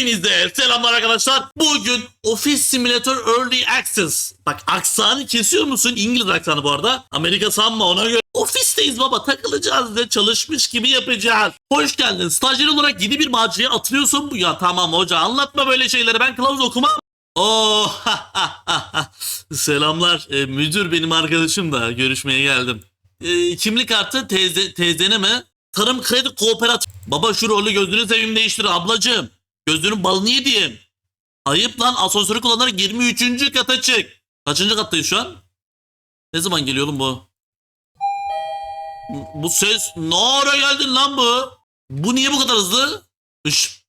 Hepinize selamlar arkadaşlar. Bugün Office Simulator Early Access. Bak aksanı kesiyor musun? İngiliz aksanı bu arada. Amerika sanma ona göre. Ofisteyiz baba takılacağız ve çalışmış gibi yapacağız. Hoş geldin. Stajyer olarak yeni bir maceraya atılıyorsun ya. Tamam hoca anlatma böyle şeyleri ben kılavuz okumam. Oo, selamlar. Ee, müdür benim arkadaşım da görüşmeye geldim. Ee, kimlik kartı teyze, teyzene mi? Tarım Kredi Kooperatif. Baba şu rolü gözünü seveyim değiştir ablacığım. Gözünün balını yediğim. Ayıp lan asansörü kullanarak 23. kata çık. Kaçıncı kattayız şu an? Ne zaman geliyor oğlum bu? Bu ses ne ara geldin lan bu? Bu niye bu kadar hızlı? Üş.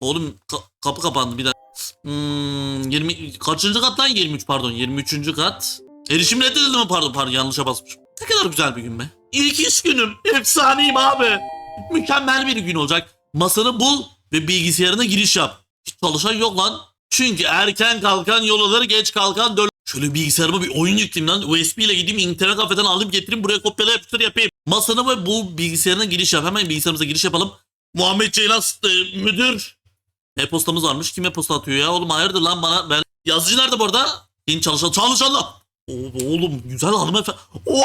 Oğlum ka- kapı kapandı bir dakika. Hmm, 20 kaçıncı kat lan 23 pardon 23. kat. Erişim reddedildi mi pardon pardon yanlışa basmışım. Ne kadar güzel bir gün be. İlk iş günüm. Efsaneyim abi. Mükemmel bir gün olacak. Masanı bul ve bilgisayarına giriş yap. Hiç çalışan yok lan. Çünkü erken kalkan yol alır, geç kalkan döl... Şöyle bilgisayarıma bir oyun yükleyeyim lan. USB ile gideyim internet kafeden alayım getireyim buraya kopyala yapıştır yapayım. Masanı ve bu bilgisayarına giriş yap. Hemen bilgisayarımıza giriş yapalım. Muhammed Ceylan e, müdür. E-postamız varmış. Kim e-posta atıyor ya? Oğlum hayırdır lan bana. Ben... Yazıcı nerede bu arada? Yeni çalışan. Çalışanlar. Oğlum güzel hanımefendi. Oo!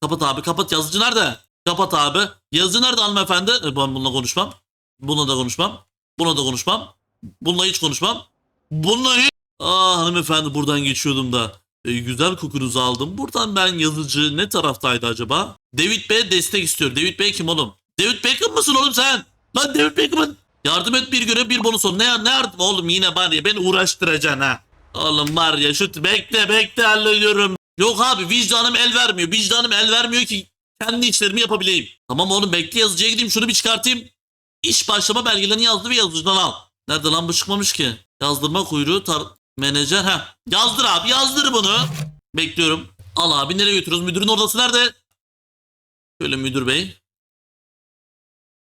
Kapat abi kapat. Yazıcı nerede? Kapat abi. Yazıcı nerede hanımefendi? E, ben bununla konuşmam. Bununla da konuşmam. Buna da konuşmam. Bununla hiç konuşmam. Bununla hiç... Aa hanımefendi buradan geçiyordum da. E, güzel kokunuzu aldım. Buradan ben yazıcı ne taraftaydı acaba? David Bey destek istiyor. David Bey kim oğlum? David Beckham mısın oğlum sen? Lan David Beckham'ın yardım et bir görev bir bonus ol. Ne, ne yardım oğlum yine var ya beni uğraştıracaksın ha. Oğlum var ya şu bekle bekle hallediyorum. Yok abi vicdanım el vermiyor. Vicdanım el vermiyor ki kendi işlerimi yapabileyim. Tamam oğlum bekle yazıcıya gideyim şunu bir çıkartayım. İş başlama belgelerini yazdı ve yazıcıdan al. Nerede lan bu çıkmamış ki? Yazdırma kuyruğu tar menajer ha. Yazdır abi yazdır bunu. Bekliyorum. Al abi nereye götürüyoruz? Müdürün odası nerede? Şöyle müdür bey.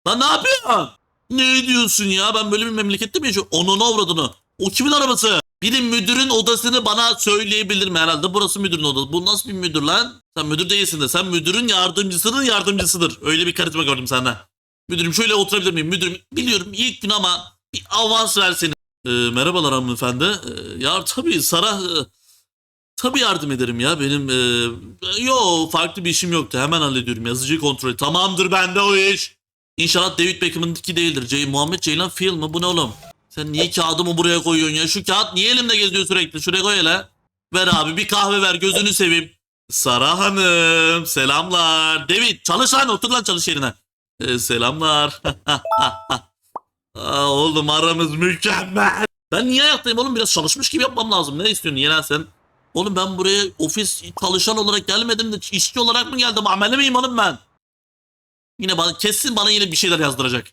Lan ne yapıyorsun? Ne diyorsun ya? Ben böyle bir memlekette mi yaşıyorum? Onun avradını. O kimin arabası? Biri müdürün odasını bana söyleyebilir mi herhalde? Burası müdürün odası. Bu nasıl bir müdür lan? Sen müdür değilsin de. Sen müdürün yardımcısının yardımcısıdır. Öyle bir karizma gördüm senden. Müdürüm şöyle oturabilir miyim? Müdürüm biliyorum ilk gün ama bir avans versene. Ee, merhabalar hanımefendi. Ee, ya tabii Sara e, tabii yardım ederim ya. Benim e, yo farklı bir işim yoktu. Hemen hallediyorum. Yazıcıyı kontrol et. Tamamdır bende o iş. İnşallah David Beckham'ınki değildir. Cey Muhammed Ceylan Field mı? Bu ne oğlum? Sen niye kağıdımı buraya koyuyorsun ya? Şu kağıt niye elimde geziyor sürekli? Şuraya koy hele. Ver abi bir kahve ver gözünü seveyim. Sara Hanım selamlar. David çalış lan otur lan çalış yerine. Ee, selamlar. Aa, oğlum aramız mükemmel. Ben niye ayaktayım oğlum biraz çalışmış gibi yapmam lazım. Ne istiyorsun yine sen? Oğlum ben buraya ofis çalışan olarak gelmedim de işçi olarak mı geldim? Amele miyim oğlum ben? Yine bana kesin bana yine bir şeyler yazdıracak.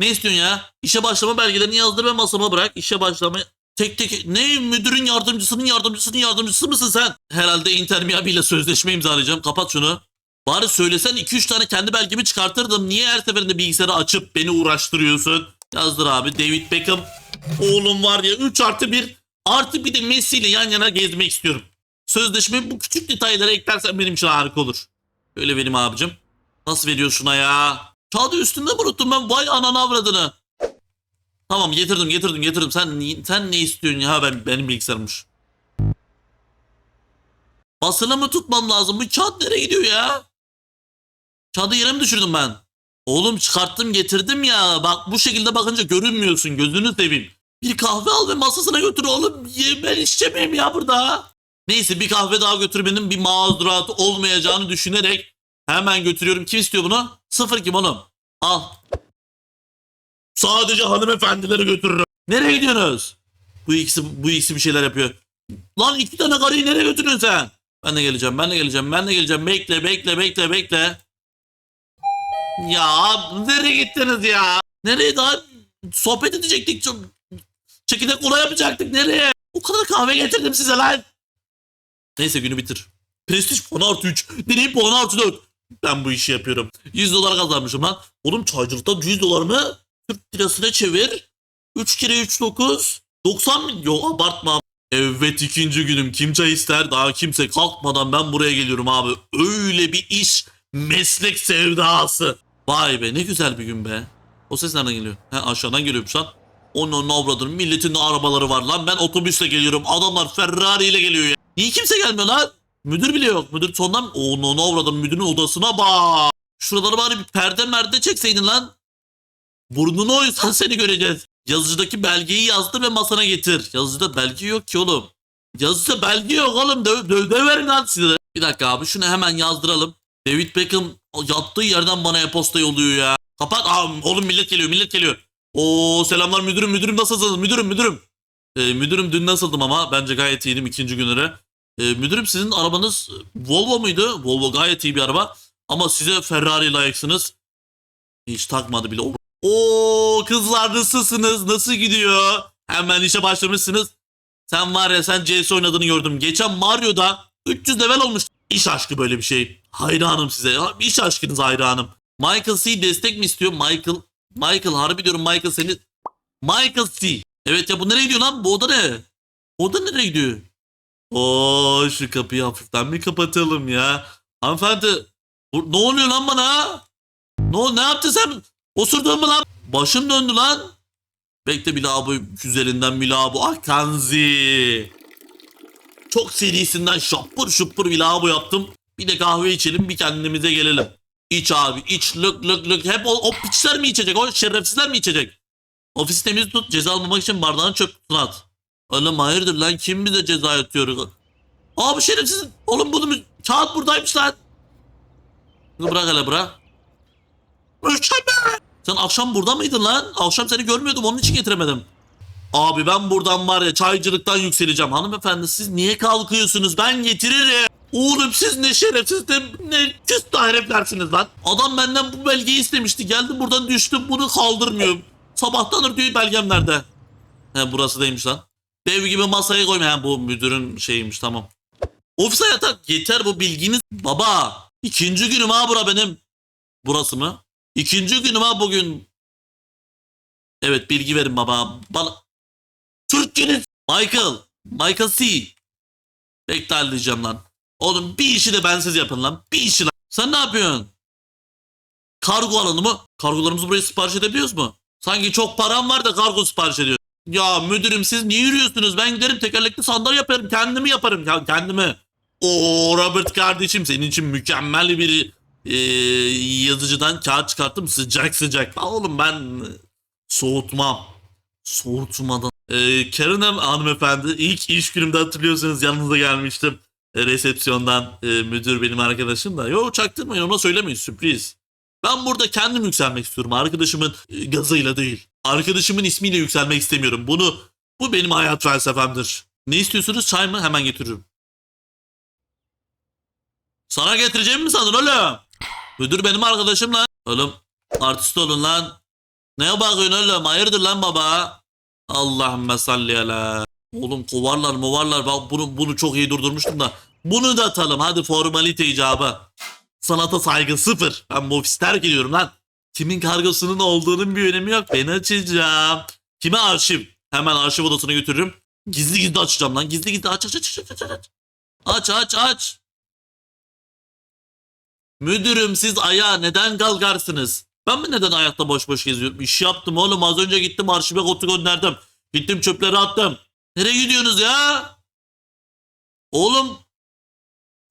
Ne istiyorsun ya? İşe başlama belgelerini yazdır ve masama bırak. İşe başlama tek tek ne müdürün yardımcısının yardımcısının yardımcısı mısın sen? Herhalde Intermiyabi ile sözleşme imzalayacağım. Kapat şunu. Bari söylesen 2-3 tane kendi belgemi çıkartırdım. Niye her seferinde bilgisayarı açıp beni uğraştırıyorsun? Yazdır abi David Beckham. Oğlum var ya 3 artı 1 artı bir de Messi ile yan yana gezmek istiyorum. Sözleşme bu küçük detaylara eklersen benim için harika olur. Öyle benim abicim. Nasıl veriyor şuna ya? Kağıdı üstünde mi unuttum ben? Vay ananı avradını. Tamam getirdim getirdim getirdim. Sen sen ne istiyorsun ya? Ben benim bilgisayarmış. Basılı mı tutmam lazım? Bu kağıt nereye gidiyor ya? Kağıdı yere mi düşürdüm ben? Oğlum çıkarttım getirdim ya. Bak bu şekilde bakınca görünmüyorsun. Gözünü seveyim. Bir kahve al ve masasına götür oğlum. Ben içemeyim ya burada. Neyse bir kahve daha götürmenin bir mazurat olmayacağını düşünerek hemen götürüyorum. Kim istiyor bunu? Sıfır kim oğlum? Al. Sadece hanımefendileri götürürüm. Nereye gidiyorsunuz? Bu ikisi, bu ikisi bir şeyler yapıyor. Lan iki tane karıyı nereye götürüyorsun sen? Ben de geleceğim, ben de geleceğim, ben de geleceğim. Bekle, bekle, bekle, bekle. Ya nereye gittiniz ya? Nereye daha sohbet edecektik? Çok... Çekirdek kola yapacaktık. Nereye? O kadar kahve getirdim size lan. Neyse günü bitir. Prestij puanı artı 3. Deneyim puanı artı 4. Ben bu işi yapıyorum. 100 dolar kazanmışım lan. Oğlum çaycılıktan 100 dolar mı? Türk lirasına çevir. 3 kere 3 9. 90 milyon. Abartma. Evet ikinci günüm. Kim çay ister? Daha kimse kalkmadan ben buraya geliyorum abi. Öyle bir iş. Meslek sevdası. Vay be ne güzel bir gün be. O ses nereden geliyor? He aşağıdan geliyormuş lan. Onun avradın milletin arabaları var lan ben otobüsle geliyorum adamlar Ferrari ile geliyor ya. Niye kimse gelmiyor lan? Müdür bile yok. Müdür sondan onun avradın müdürün odasına bak. Şuraları bari bir perde merde çekseydin lan. Burnunu oysan seni göreceğiz. Yazıcıdaki belgeyi yazdır ve masana getir. Yazıcıda belge yok ki oğlum. Yazıcıda belge yok oğlum. Dö dö döverim lan sizi. Bir dakika abi şunu hemen yazdıralım. David Beckham yattığı yerden bana e-posta yolluyor ya. Kapat. Aa, oğlum millet geliyor millet geliyor. Oo selamlar müdürüm müdürüm nasılsınız müdürüm müdürüm. Ee, müdürüm dün nasıldım ama bence gayet iyiydim ikinci gününe. Ee, müdürüm sizin arabanız Volvo muydu? Volvo gayet iyi bir araba. Ama size Ferrari layıksınız. Hiç takmadı bile. Oo kızlar nasılsınız? Nasıl gidiyor? Hemen işe başlamışsınız. Sen var ya sen CS oynadığını gördüm. Geçen Mario'da 300 level olmuş. İş aşkı böyle bir şey. Hayranım size. İş aşkınız hayranım. Michael C destek mi istiyor? Michael. Michael harbi diyorum Michael seni. Michael C. Evet ya bu nereye gidiyor lan? Bu oda ne? Oda nereye gidiyor? Oo şu kapıyı hafiften bir kapatalım ya. Hanımefendi. bu- ne oluyor lan bana? Ne, ol- ne yaptın sen? Osurdun mu lan? Başım döndü lan. Bekle bir lavabo üzerinden bir lavabo. Akanzi. Çok serisinden şapur şupur bir lavabo yaptım. Bir de kahve içelim bir kendimize gelelim. İç abi iç lök lök lök. Hep o, o piçler mi içecek? O şerefsizler mi içecek? Ofisi temiz tut ceza almamak için bardağını çöp kutusuna at. Oğlum hayırdır lan kim bize ceza atıyor? Abi şerefsiz. Oğlum bunu kağıt buradaymış lan. Bunu bırak hele bırak. Mükemmel. Sen akşam burada mıydın lan? Akşam seni görmüyordum onun için getiremedim. Abi ben buradan var ya çaycılıktan yükseleceğim. Hanımefendi siz niye kalkıyorsunuz? Ben getiririm. Oğlum siz ne şerefsiz de ne küstah heriflersiniz lan. Adam benden bu belgeyi istemişti. Geldim buradan düştüm bunu kaldırmıyorum. Sabahtandır diyor belgem nerede? He burası değilmiş lan. Dev gibi masaya koyma. He bu müdürün şeyiymiş tamam. Ofis hayata yeter bu bilginiz. Baba ikinci günüm ha bura benim. Burası mı? İkinci günüm ha bugün. Evet bilgi verin baba. Bana. Türkçeniz. Michael. Michael C. Bekle halledeceğim lan. Oğlum bir işi de bensiz yapın lan. Bir işi lan. Sen ne yapıyorsun? Kargo alanı mı? Kargolarımızı buraya sipariş edebiliyoruz mu? Sanki çok param var da kargo sipariş ediyor. Ya müdürüm siz niye yürüyorsunuz? Ben giderim tekerlekli sandalye yaparım. Kendimi yaparım. Ya kendimi. Oo Robert kardeşim senin için mükemmel bir e, yazıcıdan kağıt çıkarttım sıcak sıcak. Oğlum ben soğutmam. Soğutmadan. E, Karen Hanım- hanımefendi ilk iş günümde hatırlıyorsanız yanınıza gelmiştim. E, resepsiyondan e, müdür benim arkadaşım da. Yo çaktırmayın ona söylemeyin sürpriz. Ben burada kendim yükselmek istiyorum. Arkadaşımın e, gazıyla değil. Arkadaşımın ismiyle yükselmek istemiyorum. Bunu bu benim hayat felsefemdir. Ne istiyorsunuz? Çay mı? Hemen getiririm. Sana getireceğim mi sandın oğlum? Müdür benim arkadaşım lan. Oğlum artist olun lan. Neye bakıyorsun oğlum? Hayırdır lan baba? Allahümme salli ala. Oğlum kovarlar movarlar. Bak bunu, bunu çok iyi durdurmuştum da. Bunu da atalım. Hadi formalite icabı. Sanata saygı sıfır. Ben bu ofisi terk ediyorum lan. Kimin kargosunun olduğunun bir önemi yok. Ben açacağım. Kime arşiv? Hemen arşiv odasına götürürüm. Gizli gizli açacağım lan. Gizli gizli aç aç aç aç aç aç. Aç aç aç. Müdürüm siz ayağa neden kalkarsınız? Ben mi neden ayakta boş boş geziyorum? İş yaptım oğlum az önce gittim arşive kotu gönderdim. Gittim çöpleri attım. Nereye gidiyorsunuz ya? Oğlum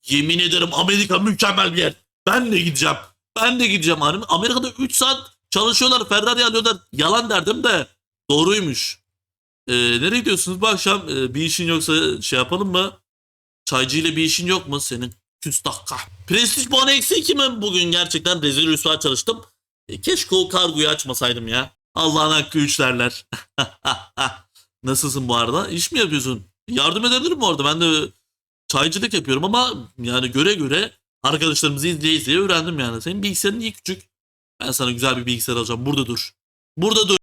yemin ederim Amerika mükemmel bir yer. Ben de gideceğim. Ben de gideceğim. Hani Amerika'da 3 saat çalışıyorlar Ferrari alıyorlar. Yalan derdim de doğruymuş. Ee, nereye gidiyorsunuz bu akşam? Ee, bir işin yoksa şey yapalım mı? Çaycı ile bir işin yok mu senin? Küstah kah. Prestij puanı eksi iki mi? Bugün gerçekten rezil rüsva çalıştım. E, keşke o kargoyu açmasaydım ya. Allah'ın hakkı üç derler. Nasılsın bu arada? İş mi yapıyorsun? Yardım edebilirim bu arada. Ben de çaycılık yapıyorum ama yani göre göre arkadaşlarımızı izleye izleye öğrendim yani. Senin bilgisayarın iyi küçük. Ben sana güzel bir bilgisayar alacağım. Burada dur. Burada dur.